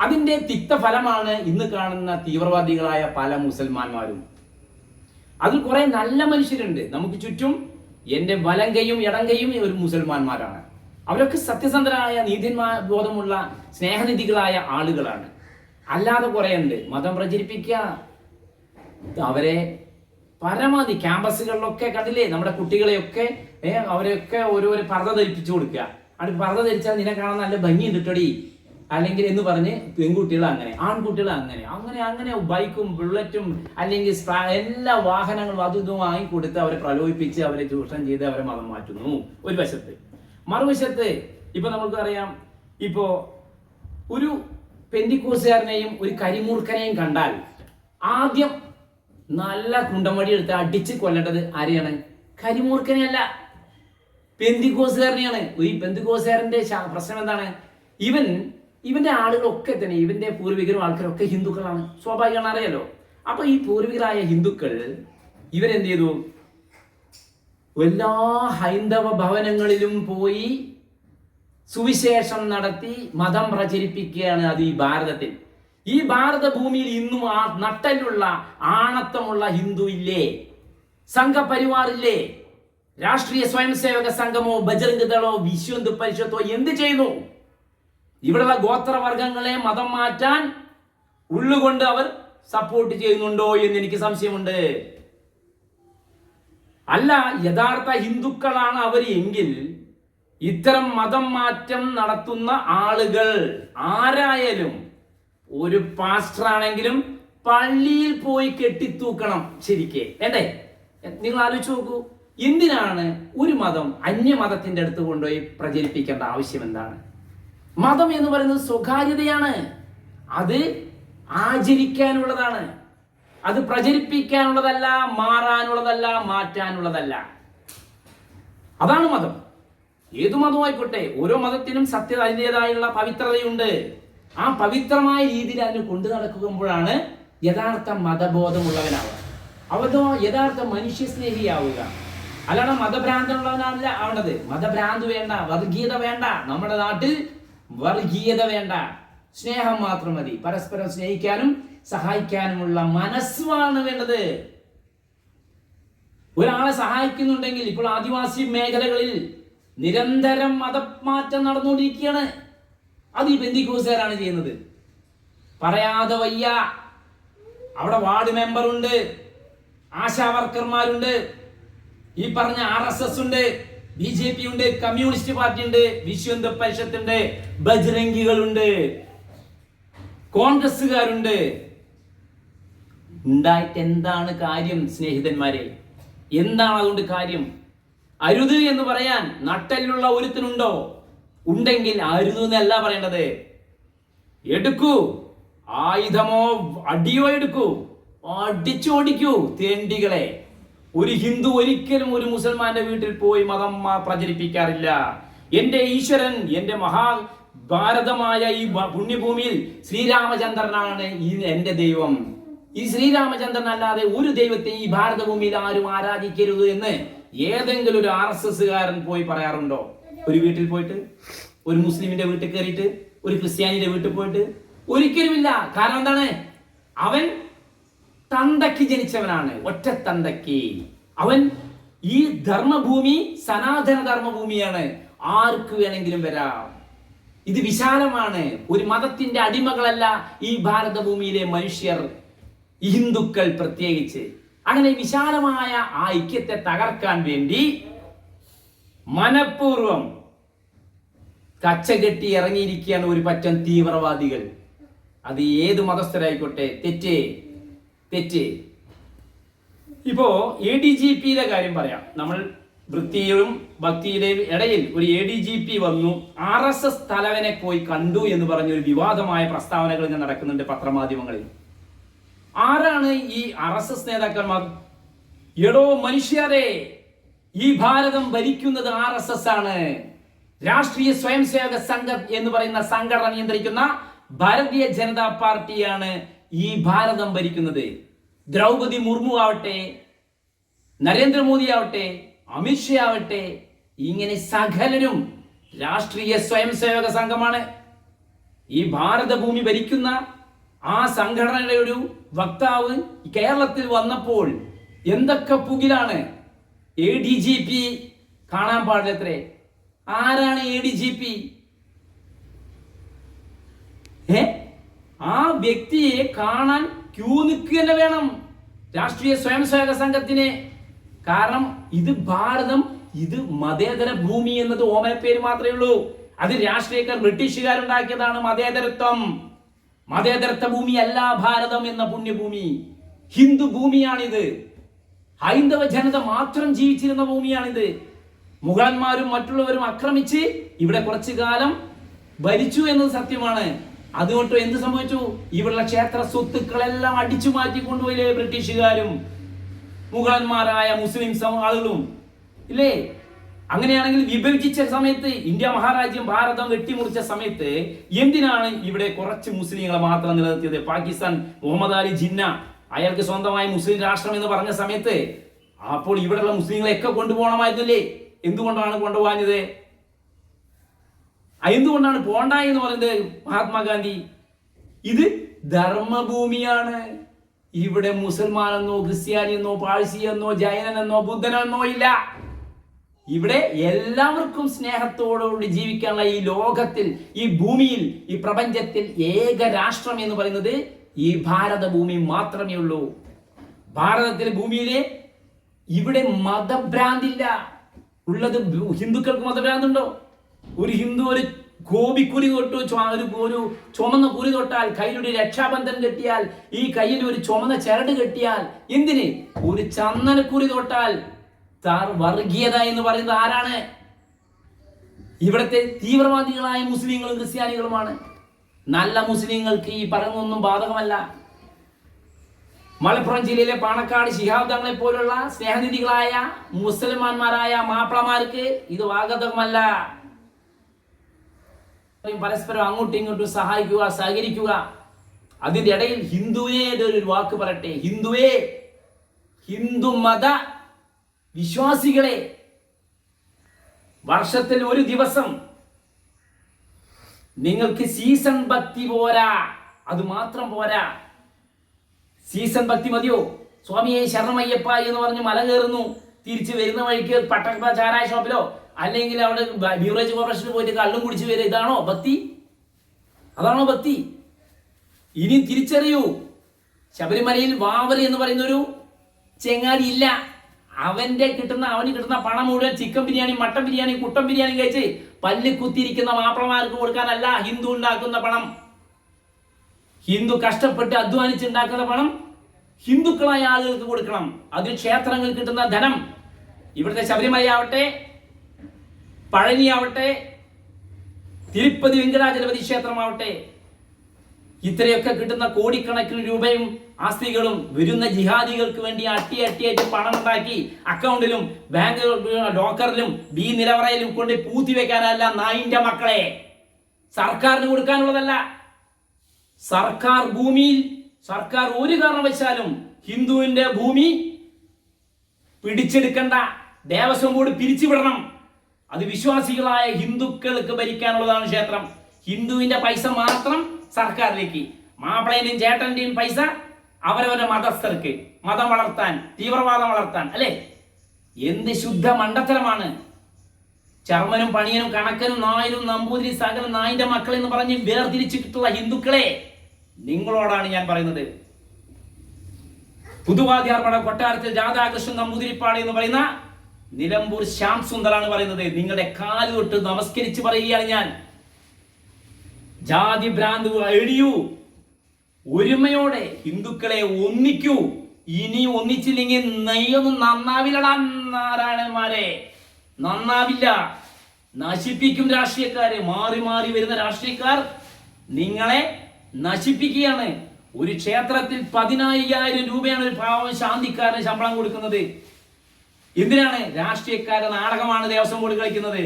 അതിന്റെ തിക്തഫലമാണ് ഇന്ന് കാണുന്ന തീവ്രവാദികളായ പല മുസൽമാന്മാരും. അതിൽ കുറെ നല്ല മനുഷ്യരുണ്ട്. നമുക്ക് ചുറ്റും എന്റെ വലങ്കയും ഇടങ്കയും ഒരു മുസൽമാന്മാരാണ്. അവരൊക്കെ സത്യസന്ധരായ നീതിന്മാ ബോധമുള്ള സ്നേഹനിധികളായ ആളുകളാണ്. അല്ലാതെ കുറെ ഉണ്ട്. മതം പ്രചരിപ്പിക്കുക. അവരെ പരമാവധി ക്യാമ്പസുകളിലൊക്കെ കണ്ടില്ലേ? നമ്മുടെ കുട്ടികളെയൊക്കെ അവരെയൊക്കെ ഓരോരോ പർദ്ദ ധരിപ്പിച്ചു കൊടുക്കുക. അത് പർദ്ദ ധരിച്ചാൽ നിന്നെ കാണാൻ നല്ല ഭംഗി ഉണ്ടിട്ടടി അല്ലെങ്കിൽ എന്ന് പറഞ്ഞ് പെൺകുട്ടികൾ അങ്ങനെ ആൺകുട്ടികൾ അങ്ങനെ അങ്ങനെ അങ്ങനെ ബൈക്കും ബുള്ളറ്റും അല്ലെങ്കിൽ എല്ലാ വാഹനങ്ങളും അതും ഇതും വാങ്ങിക്കൊടുത്ത് അവരെ പ്രലോഭിപ്പിച്ച് അവരെ ചൂഷണം ചെയ്ത് അവരെ മതം മാറ്റുന്നു. ഒരു വശത്ത്. മറുവശത്ത് ഇപ്പൊ നമുക്കറിയാം ഇപ്പോ ഒരു പെന്തിക്കൂസുകാരനെയും ഒരു കരിമൂർഖനെയും കണ്ടാൽ ആദ്യം നല്ല കുണ്ടമടി എടുത്ത് അടിച്ച് കൊല്ലേണ്ടത് ആരെയാണ്? കരിമൂർഖനെയല്ല. പെന്തിക്കോസുകാരനെയാണ് ഈ പെന്തിക്കോസുകാരന്റെ പ്രശ്നം എന്താണ്? ഇവൻ ഇവന്റെ ആളുകളൊക്കെ തന്നെ ഇവന്റെ പൂർവികരും ആൾക്കാരൊക്കെ ഹിന്ദുക്കളാണ്. സ്വാഭാവികമാണ് അറിയാലോ? അപ്പൊ ഈ പൂർവികരായ ഹിന്ദുക്കൾ ഇവരെന്ത് ചെയ്തു? എല്ലാ ഹൈന്ദവ ഭവനങ്ങളിലും പോയി സുവിശേഷം നടത്തി മതം പ്രചരിപ്പിക്കുകയാണ് അത് ഈ ഭാരതത്തിൽ. ഈ ഭാരത ഭൂമിയിൽ ഇന്നും ആ നട്ടലുള്ള ആണത്തമുള്ള ഹിന്ദു ഇല്ലേ? സംഘപരിവാറില്ലേ? രാഷ്ട്രീയ സ്വയം സേവക സംഘമോ ബജറംഗ് ദളോ വിശ്വന്ത് പരിഷത്തോ എന്ത് ചെയ്യുന്നു? ഇവിടെയുള്ള ഗോത്രവർഗങ്ങളെ മതം മാറ്റാൻ ഉള്ളുകൊണ്ട് അവർ സപ്പോർട്ട് ചെയ്യുന്നുണ്ടോ എന്ന് എനിക്ക് സംശയമുണ്ട്. അല്ല യഥാർത്ഥ ഹിന്ദുക്കളാണ് അവർ എങ്കിൽ ഇത്തരം മതം മാറ്റം നടത്തുന്ന ആളുകൾ ആരായാലും ഒരു പാസ്റ്റർ ആണെങ്കിലും പള്ളിയിൽ പോയി കെട്ടിത്തൂക്കണം ശരിക്കേ. എന്തേ? നിങ്ങൾ ആലോചിച്ച് നോക്കൂ. എന്തിനാണ് ഒരു മതം അന്യ മതത്തിന്റെ അടുത്ത് കൊണ്ടുപോയി പ്രചരിപ്പിക്കേണ്ട ആവശ്യം എന്താണ്? മതം എന്ന് പറയുന്നത് സ്വകാര്യതയാണ്. അത് ആചരിക്കാനുള്ളതാണ്. അത് പ്രചരിപ്പിക്കാനുള്ളതല്ല മാറാനുള്ളതല്ല മാറ്റാനുള്ളതല്ല. അതാണ് മതം. ഏതു മതമായിക്കോട്ടെ ഓരോ മതത്തിനും സത്യ അതിന്റെതായുള്ള പവിത്രതയുണ്ട്. ആ പവിത്രമായ രീതിയിൽ അതിന് കൊണ്ടു നടക്കുമ്പോഴാണ് യഥാർത്ഥ മതബോധമുള്ളവനാവുക. അവതോ യഥാർത്ഥ മനുഷ്യസ്നേഹിയാവുക. അല്ലാതെ മതഭ്രാന്തനുള്ളവനല്ല ആവണത് മതഭ്രാന്ത് വേണ്ട വർഗീയത വേണ്ട. നമ്മുടെ നാട്ടിൽ വർഗീയത വേണ്ട. സ്നേഹം മാത്രം മതി. പരസ്പരം സ്നേഹിക്കാനും സഹായിക്കാനുമുള്ള മനസ്സുമാണ് വേണ്ടത്. ഒരാളെ സഹായിക്കുന്നുണ്ടെങ്കിൽ ഇപ്പോൾ ആദിവാസി മേഖലകളിൽ നിരന്തരം മതമാറ്റം നടന്നുകൊണ്ടിരിക്കുകയാണ്. അത് ഈ ബന്ദിക്കോസുകാരാണ് ചെയ്യുന്നത്. പറയാതെ വയ്യ. അവിടെ വാർഡ് മെമ്പറുണ്ട്. ആശാ വർക്കർമാരുണ്ട്. ഈ പറഞ്ഞ ആർ എസ് എസ് ഉണ്ട്. ബി ജെ പി ഉണ്ട് കമ്മ്യൂണിസ്റ്റ് പാർട്ടി ഉണ്ട് വിശ്വന്ത പരിഷത്ത് പരിഷത്തുണ്ട് ബജ്രംഗികളുണ്ട് കോൺഗ്രസ്സുകാരുണ്ട്. ഉണ്ടായിട്ട് എന്താണ് കാര്യം സ്നേഹിതന്മാരെ? എന്താണ് അതുകൊണ്ട് കാര്യം? അരുത് എന്ന് പറയാൻ നട്ടലിലുള്ള ഒരുത്തിനുണ്ടോ? ഉണ്ടെങ്കിൽ അരുത് എന്നല്ല പറയേണ്ടത്. എടുക്കൂ. ആയുധമോ അടിയോ എടുക്കൂ. അടിച്ചോടിക്കൂ തേണ്ടികളെ. ഒരു ഹിന്ദു ഒരിക്കലും ഒരു മുസൽമാന്റെ വീട്ടിൽ പോയി മതം പ്രചരിപ്പിക്കാറില്ല. എന്റെ ഈശ്വരൻ എന്റെ മഹാ ഭാരതമായ ഈ പുണ്യഭൂമിയിൽ ശ്രീരാമചന്ദ്രനാണ് ഈ എന്റെ ദൈവം. ഈ ശ്രീരാമചന്ദ്രൻ അല്ലാതെ ഒരു ദൈവത്തെ ഈ ഭാരതഭൂമിയിൽ ആരും ആരാധിക്കരുത് എന്ന് ഏതെങ്കിലും ഒരു ആർ എസ് എസ്സുകാരൻ പോയി പറയാറുണ്ടോ? ഒരു വീട്ടിൽ പോയിട്ട് ഒരു മുസ്ലിമിന്റെ വീട്ടിൽ കയറിയിട്ട് ഒരു ക്രിസ്ത്യാനിയുടെ വീട്ടിൽ പോയിട്ട്. ഒരിക്കലുമില്ല. കാരണം എന്താണ്? അവൻ തന്തയ്ക്ക് ജനിച്ചവനാണ്. ഒറ്റ തന്തയ്ക്ക്. അവൻ ഈ ധർമ്മഭൂമി സനാതന ധർമ്മഭൂമിയാണ് ആർക്ക് വേണമെങ്കിലും വരാം. ഇത് വിശാലമാണ്. ഒരു മതത്തിന്റെ അടിമകളല്ല ഈ ഭാരതഭൂമിയിലെ മനുഷ്യർ ഹിന്ദുക്കൾ പ്രത്യേകിച്ച്. അങ്ങനെ വിശാലമായ ആ ഐക്യത്തെ തകർക്കാൻ വേണ്ടി മനഃപൂർവം കച്ചകെട്ടി ഇറങ്ങിയിരിക്കുകയാണ് ഒരു പറ്റം തീവ്രവാദികൾ. അത് ഏത് മതസ്ഥരായിക്കോട്ടെ തെറ്റ്. തെറ്റ്. ഇപ്പോ എ ഡി ജി പിയുടെ കാര്യം പറയാം. നമ്മൾ വൃത്തിയിലും ഭക്തിയുടെയും ഇടയിൽ ഒരു എ ഡി ജി പി വന്നു. ആർ എസ് എസ് തലവനെ പോയി കണ്ടു എന്ന് പറഞ്ഞ ഒരു വിവാദമായ പ്രസ്താവനകൾ ഇങ്ങനെ നടക്കുന്നുണ്ട് പത്രമാധ്യമങ്ങളിൽ. ആരാണ് ഈ ആർ എസ് എസ് നേതാക്കന്മാർ? എടോ മനുഷ്യരെ ഈ ഭാരതം ഭരിക്കുന്നത് ആർ എസ് എസ് ആണ്. രാഷ്ട്രീയ സ്വയം സേവക സംഘം എന്ന് പറയുന്ന സംഘടന നിയന്ത്രിക്കുന്ന ഭാരതീയ ജനതാ പാർട്ടിയാണ് ഈ ഭാരതം ഭരിക്കുന്നത് ദ്രൗപതി മുർമു ആവട്ടെ നരേന്ദ്രമോദി ആവട്ടെ അമിത്ഷാ ആവട്ടെ ഇങ്ങനെ സകലരും രാഷ്ട്രീയ സ്വയം സേവക സംഘമാണ്. ഈ ഭാരതഭൂമി ഭരിക്കുന്ന ആ സംഘടനയുടെ ഒരു വക്താവ് കേരളത്തിൽ വന്നപ്പോൾ എന്തൊക്കെ പുകിലാണ് എ ഡി ജി പി കാണാൻ പാടില്ലത്രേ? ആരാണ് എ ഡി ജി പി ഏ? ആ വ്യക്തിയെ കാണാൻ ക്യൂ നിൽക്കുക തന്നെ വേണം. രാഷ്ട്രീയ സ്വയം സേവക സംഘത്തിന്. കാരണം ഇത് ഭാരതം ഇത് മതേതര ഭൂമി എന്നത് ഓമനപ്പേര് പേര് മാത്രമേ ഉള്ളൂ. അത് രാഷ്ട്രീയക്കാർ ബ്രിട്ടീഷുകാരുണ്ടാക്കിയതാണ് മതേതരത്വം. മതേതരത്വ ഭൂമി അല്ല ഭാരതം എന്ന പുണ്യഭൂമി. ഹിന്ദു ഭൂമിയാണിത്. ഹൈന്ദവ ജനത മാത്രം ജീവിച്ചിരുന്ന ഭൂമിയാണിത്. മുഗളന്മാരും മറ്റുള്ളവരും ആക്രമിച്ച് ഇവിടെ കുറച്ചു കാലം ഭരിച്ചു എന്നത് സത്യമാണ്. അതുകൊണ്ട് എന്ത് സംഭവിച്ചു? ഇവിടെയുള്ള ക്ഷേത്ര സ്വത്തുക്കളെല്ലാം അടിച്ചു മാറ്റി കൊണ്ടുപോയില്ലേ ബ്രിട്ടീഷുകാരും? മുഗളന്മാരായ മുസ്ലിം ആളുകളും. ഇല്ലേ? അങ്ങനെയാണെങ്കിൽ വിഭജിച്ച സമയത്ത് ഇന്ത്യ മഹാരാജ്യം ഭാരതം വെട്ടിമുറിച്ച സമയത്ത് എന്തിനാണ് ഇവിടെ കുറച്ച് മുസ്ലിങ്ങളെ മാത്രം നിലനിർത്തിയത്? പാകിസ്ഥാൻ മുഹമ്മദ് അലി ജിന്ന അയാൾക്ക് സ്വന്തമായി മുസ്ലിം രാഷ്ട്രം എന്ന് പറഞ്ഞ സമയത്ത് അപ്പോൾ ഇവിടെയുള്ള മുസ്ലിങ്ങളെയൊക്കെ കൊണ്ടുപോകണമായിരുന്നില്ലേ? എന്തുകൊണ്ടാണ് കൊണ്ടുപോകാഞ്ഞത്? എന്തുകൊണ്ടാണ് പോണ്ട എന്ന് പറയുന്നത് മഹാത്മാഗാന്ധി? ഇത് ധർമ്മഭൂമിയാണ്. ഇവിടെ മുസൽമാനെന്നോ ക്രിസ്ത്യാനിയെന്നോ പാഴ്സിയെന്നോ ജൈനനെന്നോ ബുദ്ധനെന്നോ ഇല്ല. ഇവിടെ എല്ലാവർക്കും സ്നേഹത്തോടുകൂടി ജീവിക്കാനുള്ള ഈ ലോകത്തിൽ ഈ ഭൂമിയിൽ ഈ പ്രപഞ്ചത്തിൽ ഏക രാഷ്ട്രം എന്ന് പറയുന്നത് ഈ ഭാരത ഭൂമി മാത്രമേ ഉള്ളൂ. ഭാരതത്തിലെ ഭൂമിയിലെ ഇവിടെ മതഭ്രാന്തില്ല. ഉള്ളത് ഹിന്ദുക്കൾക്ക് മതഭ്രാന്തുണ്ടോ? ഒരു ഹിന്ദു ഒരു ഗോപിക്കുരി തൊട്ടു ഒരു ഒരു ചുമന്ന കുരി തൊട്ടാൽ കയ്യിലൊരു രക്ഷാബന്ധൻ കെട്ടിയാൽ ഈ കയ്യിൽ ഒരു ചുമന്ന ചരട് കെട്ടിയാൽ എന്തിന്? ഒരു ചന്ദനക്കുരി തൊട്ടാൽ താർ വർഗീയത എന്ന് പറയുന്നത് ആരാണ്? ഇവിടുത്തെ തീവ്രവാദികളായ മുസ്ലിങ്ങളും ക്രിസ്ത്യാനികളുമാണ്. നല്ല മുസ്ലിങ്ങൾക്ക് ഈ പറയുന്നൊന്നും ബാധകമല്ല. മലപ്പുറം ജില്ലയിലെ പാണക്കാട് ശിഹാബ് തങ്ങളെ പോലുള്ള സ്നേഹനിധികളായ മുസൽമാന്മാരായ മാപ്പിളമാർക്ക് ഇത് ബാധകമല്ല പരസ്പരം അങ്ങോട്ടും ഇങ്ങോട്ടും സഹായിക്കുക സഹകരിക്കുക. അതിന്റെ ഇടയിൽ ഹിന്ദുവിനെ ഒരു വാക്ക് പറയട്ടെ? ഹിന്ദുവേ ഹിന്ദു മത വിശ്വാസികളെ വർഷത്തിൽ ഒരു ദിവസം നിങ്ങൾക്ക് സീസൺ ഭക്തി പോരാ. അത് മാത്രം പോരാ. സീസൺ ഭക്തി മതിയോ? സ്വാമിയെ ശരണമയ്യപ്പ എന്ന് പറഞ്ഞ് മല കയറുന്നു തിരിച്ചു വരുന്ന വഴിക്ക് പട്ടക്ക ചാരായ ഷോപ്പിലോ? അല്ലെങ്കിൽ അവിടെ ബീവറേജ് കോർപ്പറേഷനിൽ പോയിട്ട് കള്ളും കുടിച്ചു വരിക ഇതാണോ ഭക്തി അതാണോ ഭക്തി ഇനി തിരിച്ചറിയൂ. ശബരിമലയിൽ വാവറി എന്ന് പറയുന്ന ഒരു ചെങ്ങാതി ഇല്ല. അവന്റെ കിട്ടുന്ന അവന് കിട്ടുന്ന പണം മുഴുവൻ ചിക്കൻ ബിരിയാണി മട്ടൻ ബിരിയാണി കുട്ടൻ ബിരിയാണി കഴിച്ച് പല്ല് കുത്തിയിരിക്കുന്ന മാപ്പിളമാർക്ക് കൊടുക്കാനല്ല ഹിന്ദു ഉണ്ടാക്കുന്ന പണം. ഹിന്ദു കഷ്ടപ്പെട്ട് അധ്വാനിച്ചുണ്ടാക്കുന്ന പണം ഹിന്ദുക്കളായ ആളുകൾക്ക് കൊടുക്കണം. അതിന് ക്ഷേത്രങ്ങൾ കിട്ടുന്ന ധനം. ഇവിടുത്തെ ശബരിമലയാവട്ടെ പഴനിയാവട്ടെ തിരുപ്പതി വെങ്കടാചലപതി ക്ഷേത്രമാവട്ടെ ഇത്രയൊക്കെ കിട്ടുന്ന കോടിക്കണക്കിന് രൂപയും ആസ്തികളും വരുന്ന ജിഹാദികൾക്ക് വേണ്ടി അട്ടി അട്ടിയായിട്ട് പണം ഉണ്ടാക്കി അക്കൗണ്ടിലും ബാങ്ക് ലോക്കറിലും ബി നിലവറയിലും കൊണ്ട് പൂത്തി വെക്കാനല്ല നായിന്റെ മക്കളെ. സർക്കാരിന് കൊടുക്കാനുള്ളതല്ല. സർക്കാർ ഭൂമിയിൽ സർക്കാർ ഒരു കാരണവശാലും ഹിന്ദുവിന്റെ ഭൂമി പിടിച്ചെടുക്കണ്ട. ദേവസ്വം ബോർഡ് പിരിച്ചുവിടണം. അത് വിശ്വാസികളായ ഹിന്ദുക്കൾക്ക് ഭരിക്കാനുള്ളതാണ് ക്ഷേത്രം. ഹിന്ദുവിന്റെ പൈസ മാത്രം സർക്കാരിലേക്ക്. മാപ്പിളേന്റെയും ചേട്ടന്റെയും പൈസ അവരവരുടെ മതസ്ഥർക്ക്. മതം വളർത്താൻ തീവ്രവാദം വളർത്താൻ അല്ലേ? എന്ത് ശുദ്ധ മണ്ടത്തരമാണ് ചർമ്മനും പണിയനും കണക്കനും നായരും നമ്പൂതിരി സകലം നായിന്റെ മക്കൾ എന്ന് പറഞ്ഞ് വേർതിരിച്ചിട്ടുള്ള ഹിന്ദുക്കളെ നിങ്ങളോടാണ് ഞാൻ പറയുന്നത്. പുതുവാദിയാർപ്പാട കൊട്ടാരത്തിൽ രാധാകൃഷ്ണൻ നമ്പൂതിരിപ്പാട് എന്ന് പറയുന്ന നിലമ്പൂർ ശ്യാം സുന്ദറാണ് പറയുന്നത്. നിങ്ങളുടെ കാൽ തൊട്ട് നമസ്കരിച്ച് പറയുകയാണ് ഞാൻ. ജാതി ഭ്രാന്ത് എഴിയൂ ഒരുമയോടെ ഹിന്ദുക്കളെ ഒന്നിക്കൂ. ഇനി ഒന്നിച്ചില്ലെങ്കിൽ നെയ്യൊന്നും നന്നാവില്ലടാ നാരായണന്മാരെ. നന്നാവില്ല. നശിപ്പിക്കും രാഷ്ട്രീയക്കാരെ. മാറി മാറി വരുന്ന രാഷ്ട്രീയക്കാർ നിങ്ങളെ നശിപ്പിക്കുകയാണ്. ഒരു ക്ഷേത്രത്തിൽ പതിനായിരം രൂപയാണ് ഒരു പാവം ശാന്തിക്കാരന് ശമ്പളം കൊടുക്കുന്നത്. എന്തിനാണ് രാഷ്ട്രീയക്കാരുടെ നാടകമാണ് ദേവസ്വം ബോർഡ് കളിക്കുന്നത്?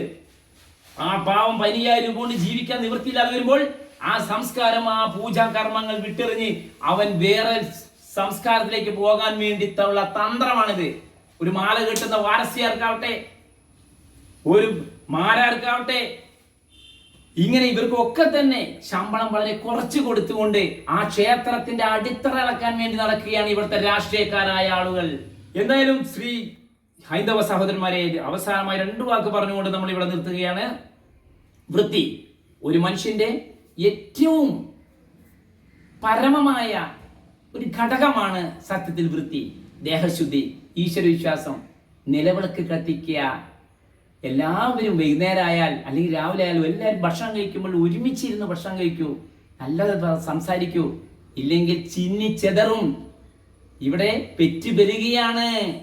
ആ പാവം പനിയായി കൊണ്ട് ജീവിക്കാൻ നിവൃത്തിയില്ലാതെ വരുമ്പോൾ ആ സംസ്കാരം ആ പൂജാ കർമ്മങ്ങൾ വിട്ടെറിഞ്ഞ് അവൻ വേറെ സംസ്കാരത്തിലേക്ക് പോകാൻ വേണ്ടിയിട്ടുള്ള തന്ത്രമാണിത്. ഒരു മാല കെട്ടുന്ന വാരസ്യാർക്കാവട്ടെ ഒരു മാരാർക്കാവട്ടെ ഇങ്ങനെ ഇവർക്കൊക്കെ തന്നെ ശമ്പളം വളരെ കുറച്ച് കൊടുത്തുകൊണ്ട് ആ ക്ഷേത്രത്തിന്റെ അടിത്തറ ഇളക്കാൻ വേണ്ടി നടക്കുകയാണ് ഇവിടുത്തെ രാഷ്ട്രീയക്കാരായ ആളുകൾ. എന്തായാലും ശ്രീ ഹൈന്ദവ സഹോദരന്മാരെ അവസാനമായി രണ്ടു വാക്ക് പറഞ്ഞുകൊണ്ട് നമ്മൾ ഇവിടെ നിർത്തുകയാണ്. വൃത്തി. ഒരു മനുഷ്യന്റെ ഏറ്റവും പരമമായ ഒരു ഘടകമാണ് സത്യത്തിൽ വൃത്തി. ദേഹശുദ്ധി ഈശ്വരവിശ്വാസം നിലവിളക്ക് കത്തിക്കുക. എല്ലാവരും വൈകുന്നേരം ആയാൽ അല്ലെങ്കിൽ രാവിലെ ആയാലും എല്ലാവരും ഭക്ഷണം കഴിക്കുമ്പോൾ ഒരുമിച്ചിരുന്ന് ഭക്ഷണം കഴിക്കൂ. നല്ലത് സംസാരിക്കൂ. ഇല്ലെങ്കിൽ ചിന്നി ചെതറും. ഇവിടെ പെറ്റു പെരുകയാണ്.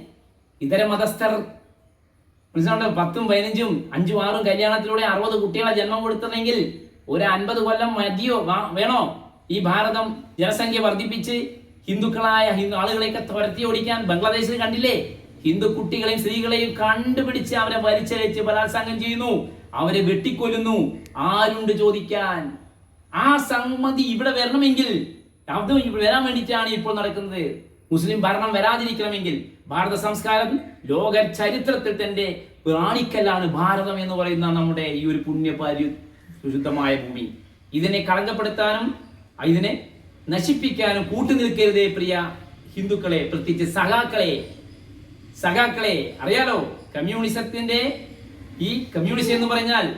ഇതര മതസ്ഥർ മനസ്സിലുണ്ട് പത്തും പതിനഞ്ചും അഞ്ചും ആറും കല്യാണത്തിലൂടെ അറുപത് കുട്ടികളെ ജന്മം കൊടുത്തതെങ്കിൽ ഒരു അൻപത് കൊല്ലം മതിയോ? വേണോ? ഈ ഭാരതം ജനസംഖ്യ വർദ്ധിപ്പിച്ച് ഹിന്ദുക്കളായ ഹിന്ദു ആളുകളെയൊക്കെ തുരത്തി ഓടിക്കാൻ ബംഗ്ലാദേശിൽ കണ്ടില്ലേ? ഹിന്ദു കുട്ടികളെയും സ്ത്രീകളെയും കണ്ടുപിടിച്ച് അവരെ വലിച്ചഴിച്ച് ബലാത്സംഗം ചെയ്യുന്നു. അവരെ വെട്ടിക്കൊല്ലുന്നു. ആരുണ്ട് ചോദിക്കാൻ? ആ സമ്മതി ഇവിടെ വരണമെങ്കിൽ ഇവിടെ വരാൻ വേണ്ടിയിട്ടാണ് ഇപ്പോൾ നടക്കുന്നത്. മുസ്ലിം ഭരണം വരാതിരിക്കണമെങ്കിൽ ഭാരത സംസ്കാരം ലോക ചരിത്രത്തിൽ തന്റെ പ്രാണിക്കല്ലാണ് ഭാരതം എന്ന് പറയുന്ന നമ്മുടെ ഈ ഒരു പുണ്യപാരി സുശുദ്ധമായ ഭൂമി. ഇതിനെ കളങ്കപ്പെടുത്താനും ഇതിനെ നശിപ്പിക്കാനും കൂട്ടുനിൽക്കരുതേ പ്രിയ ഹിന്ദുക്കളെ പ്രത്യേകിച്ച് സഖാക്കളെ. സഖാക്കളെ അറിയാലോ? കമ്മ്യൂണിസത്തിന്റെ ഈ കമ്മ്യൂണിസം എന്ന് പറഞ്ഞാൽ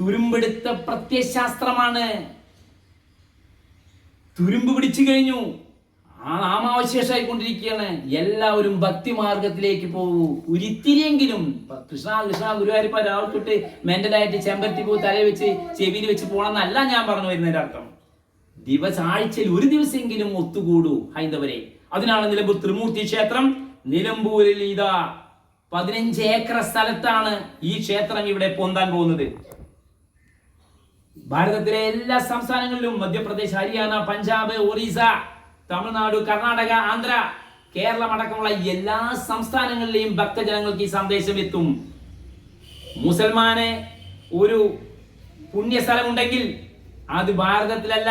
തുരുമ്പെടുത്ത പ്രത്യയശാസ്ത്രമാണ്. തുരുമ്പ് പിടിച്ചു കഴിഞ്ഞു. ആ നാമാവശേഷമായി കൊണ്ടിരിക്കുകയാണ് എല്ലാവരും ഭക്തിമാർഗത്തിലേക്ക് പോകൂ. ഒരിത്തിരിയെങ്കിലും പ- കൃഷ്ണ കൃഷ്ണ ഗുരുവായൂരിപ്പ രാവിലെ മെന്റലായിട്ട് ചെമ്പരത്തി പൂ തലയിൽ വെച്ച് ചെവിയിൽ വെച്ച് പോകണമെന്നല്ല ഞാൻ പറഞ്ഞു വരുന്നതിന്റെ അർത്ഥം ദിവസാഴ്ചയിൽ ഒരു ദിവസമെങ്കിലും ഒത്തുകൂടൂ ഹൈന്ദവരെ. അതിനാണ് നിലമ്പൂർ ത്രിമൂർത്തി ക്ഷേത്രം. നിലമ്പൂരിൽ ഇതാ പതിനഞ്ച് ഏക്കർ സ്ഥലത്താണ് ഈ ക്ഷേത്രം ഇവിടെ പൊന്താൻ പോകുന്നത്. ഭാരതത്തിലെ എല്ലാ സംസ്ഥാനങ്ങളിലും മധ്യപ്രദേശ് ഹരിയാന പഞ്ചാബ് ഒറീസ തമിഴ്നാട് കർണാടക ആന്ധ്ര കേരളം അടക്കമുള്ള എല്ലാ സംസ്ഥാനങ്ങളിലെയും ഭക്തജനങ്ങൾക്ക് ഈ സന്ദേശം എത്തും. മുസൽമാന് ഒരു പുണ്യസ്ഥലമുണ്ടെങ്കിൽ അത് ഭാരതത്തിലല്ല.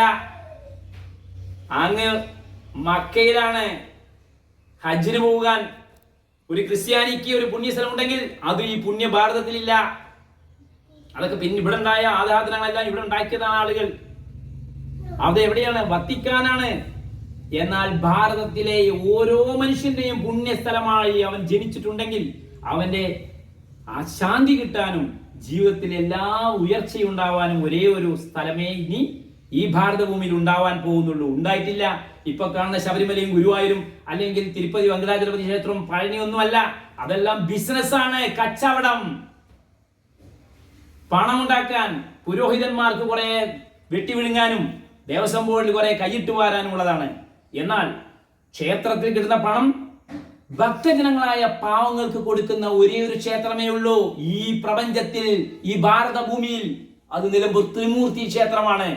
അങ്ങ് മക്കയിലാണ് ഹജ്ജിന് പോകാൻ ഒരു ക്രിസ്ത്യാനിക്ക് ഒരു പുണ്യസ്ഥലം ഉണ്ടെങ്കിൽ അത് ഈ പുണ്യ ഭാരതത്തിലില്ല. അതൊക്കെ പിന്നെ ഇവിടെ ഉണ്ടായ ആരാധനകളെല്ലാം ഇവിടെ ഉണ്ടാക്കിയതാണ് ആളുകൾ. അത് എവിടെയാണ് വത്തിക്കാനാണ്. എന്നാൽ ഭാരതത്തിലെ ഓരോ മനുഷ്യന്റെയും പുണ്യസ്ഥലമായി അവൻ ജനിച്ചിട്ടുണ്ടെങ്കിൽ അവന്റെ ആ ശാന്തി കിട്ടാനും ജീവിതത്തിൽ എല്ലാ ഉയർച്ചയും ഉണ്ടാവാനും ഒരേ ഒരു സ്ഥലമേ ഇനി ഈ ഭാരതഭൂമിയിൽ ഉണ്ടാവാൻ പോകുന്നുള്ളൂ. ഉണ്ടായിട്ടില്ല. ഇപ്പൊ കാണുന്ന ശബരിമലയും ഗുരുവായൂരും അല്ലെങ്കിൽ തിരുപ്പതി വെങ്കടാചലപതി ക്ഷേത്രവും പഴനിയൊന്നുമല്ല. അതെല്ലാം ബിസിനസ്സാണ്. കച്ചവടം. പണം ഉണ്ടാക്കാൻ പുരോഹിതന്മാർക്ക് കുറെ വെട്ടി വിഴുങ്ങാനും ദേവസ്വം ബോർഡിൽ കുറെ കൈയിട്ട് വാരാനും ഉള്ളതാണ് എന്നാൽ ക്ഷേത്രത്തിൽ കിട്ടുന്ന പണം ഭക്തജനങ്ങളായ പാവങ്ങൾക്ക് കൊടുക്കുന്ന ഒരേ ഒരു ക്ഷേത്രമേ ഉള്ളൂ. ഈ പ്രപഞ്ചത്തിൽ ഈ ഭാരതഭൂമിയിൽ അത് നിലമ്പൂർ ത്രിമൂർത്തി ക്ഷേത്രമാണ്.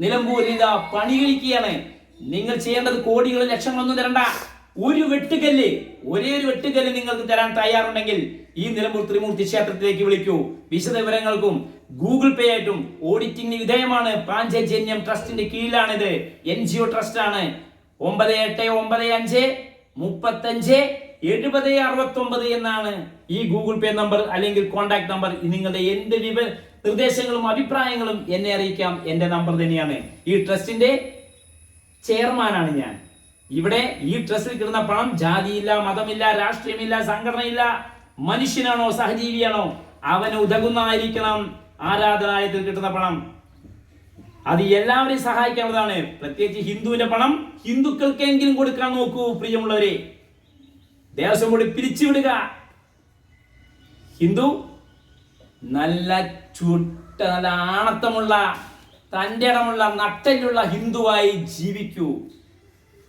നിലമ്പൂർ ഇതാ പണി കഴിക്കുകയാണ് നിങ്ങൾ ചെയ്യേണ്ടത് കോടികളും ലക്ഷങ്ങളൊന്നും തരണ്ട. ഒരു വെട്ടുകല്ല് ഒരേ ഒരു വെട്ടുകല്ല് നിങ്ങൾക്ക് തരാൻ തയ്യാറുണ്ടെങ്കിൽ ഈ നിലമ്പൂർ ത്രിമൂർത്തി ക്ഷേത്രത്തിലേക്ക് വിളിക്കൂ. വിശദ വിവരങ്ങൾക്കും ഗൂഗിൾ പേ ആയിട്ടും ഓഡിറ്റിംഗിന് വിധേയമാണ്. പാഞ്ചജന്യം ട്രസ്റ്റിന്റെ കീഴിലാണിത്. എൻ ജി ഒ ട്രസ്റ്റ് ആണ് ഒമ്പത് എട്ട് ഒമ്പത് അഞ്ച് മുപ്പത്തഞ്ച് എഴുപത് അറുപത്തി ഒമ്പത് എന്നാണ് ഈ ഗൂഗിൾ പേ നമ്പർ അല്ലെങ്കിൽ കോൺടാക്ട് നമ്പർ നിങ്ങളുടെ എന്ത് വിവ നിർദ്ദേശങ്ങളും അഭിപ്രായങ്ങളും എന്നെ അറിയിക്കാം. എന്റെ നമ്പർ തന്നെയാണ്. ഈ ട്രസ്റ്റിന്റെ ചെയർമാനാണ് ഞാൻ. ഇവിടെ ഈ ട്രസ്റ്റിൽ കിടന്ന പണം ജാതിയില്ല മതമില്ല രാഷ്ട്രീയമില്ല സംഘടനയില്ല മനുഷ്യനാണോ സഹജീവിയാണോ? അവന് ഉതകുന്നതായിരിക്കണം ആരാധനാലയത്തിൽ കിട്ടുന്ന പണം. അത് എല്ലാവരെയും സഹായിക്കാവുന്നതാണ് പ്രത്യേകിച്ച് ഹിന്ദുവിന്റെ പണം ഹിന്ദുക്കൾക്കെങ്കിലും കൊടുക്കാൻ നോക്കൂ പ്രിയമുള്ളവരെ. ദേവസ്വം കൂടി പിരിച്ചുവിടുക. ഹിന്ദു നല്ല ചുട്ട നല്ല ആണത്തമുള്ള തന്റെ ഇടമുള്ള നട്ടലുള്ള ഹിന്ദുവായി ജീവിക്കൂ.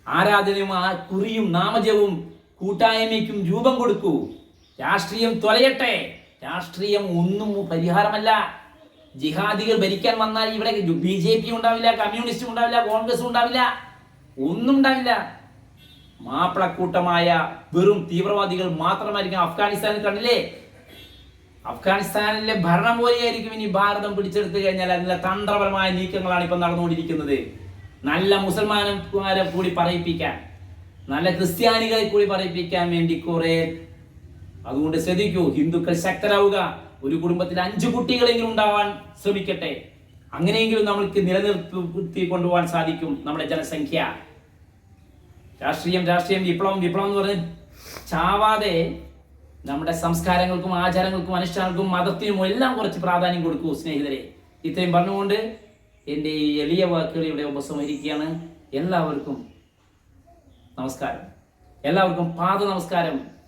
ആരാധനയും ആ കുറിയും നാമജവും കൂട്ടായ്മയ്ക്കും രൂപം കൊടുക്കൂ. രാഷ്ട്രീയം തൊലയട്ടെ. രാഷ്ട്രീയം ഒന്നും പരിഹാരമല്ല. ജിഹാദികൾ ഭരിക്കാൻ വന്നാൽ ഇവിടെ ബി ജെ പി ഉണ്ടാവില്ല കമ്മ്യൂണിസ്റ്റ് ഉണ്ടാവില്ല കോൺഗ്രസ് ഉണ്ടാവില്ല ഒന്നും ഉണ്ടാവില്ല. മാപ്പിളക്കൂട്ടമായ വെറും തീവ്രവാദികൾ മാത്രമായിരിക്കും അഫ്ഗാനിസ്ഥാനിൽ കണ്ടില്ലേ? അഫ്ഗാനിസ്ഥാനിലെ ഭരണം പോലെയായിരിക്കും ഇനി ഭാരതം പിടിച്ചെടുത്തു കഴിഞ്ഞാൽ അതിലെ തന്ത്രപരമായ നീക്കങ്ങളാണ് ഇപ്പൊ നടന്നുകൊണ്ടിരിക്കുന്നത്. നല്ല മുസൽമാനന്മാരെ കൂടി പറയിപ്പിക്കാൻ നല്ല ക്രിസ്ത്യാനികളെ കൂടി പറയിപ്പിക്കാൻ വേണ്ടി കുറെ അതുകൊണ്ട് ശ്രദ്ധിക്കൂ ഹിന്ദുക്കൾ ശക്തരാവുക. ഒരു കുടുംബത്തിൽ അഞ്ചു കുട്ടികളെങ്കിലും ഉണ്ടാവാൻ ശ്രമിക്കട്ടെ. അങ്ങനെയെങ്കിലും നമ്മൾക്ക് നിലനിർത്തി കൊണ്ടുപോകാൻ സാധിക്കും നമ്മുടെ ജനസംഖ്യ. രാഷ്ട്രീയം രാഷ്ട്രീയം വിപ്ലവം വിപ്ലവം എന്ന് പറഞ്ഞ് ചാവാതെ നമ്മുടെ സംസ്കാരങ്ങൾക്കും ആചാരങ്ങൾക്കും അനുഷ്ഠാനങ്ങൾക്കും മതത്തിനും എല്ലാം കുറച്ച് പ്രാധാന്യം കൊടുക്കൂ സ്നേഹിതരെ. ഇത്രയും പറഞ്ഞുകൊണ്ട് എന്റെ ഈ എളിയ വാക്കുകൾ ഇവിടെ ഉപസംഹരിക്കുകയാണ്. എല്ലാവർക്കും നമസ്കാരം. എല്ലാവർക്കും പാദ നമസ്കാരം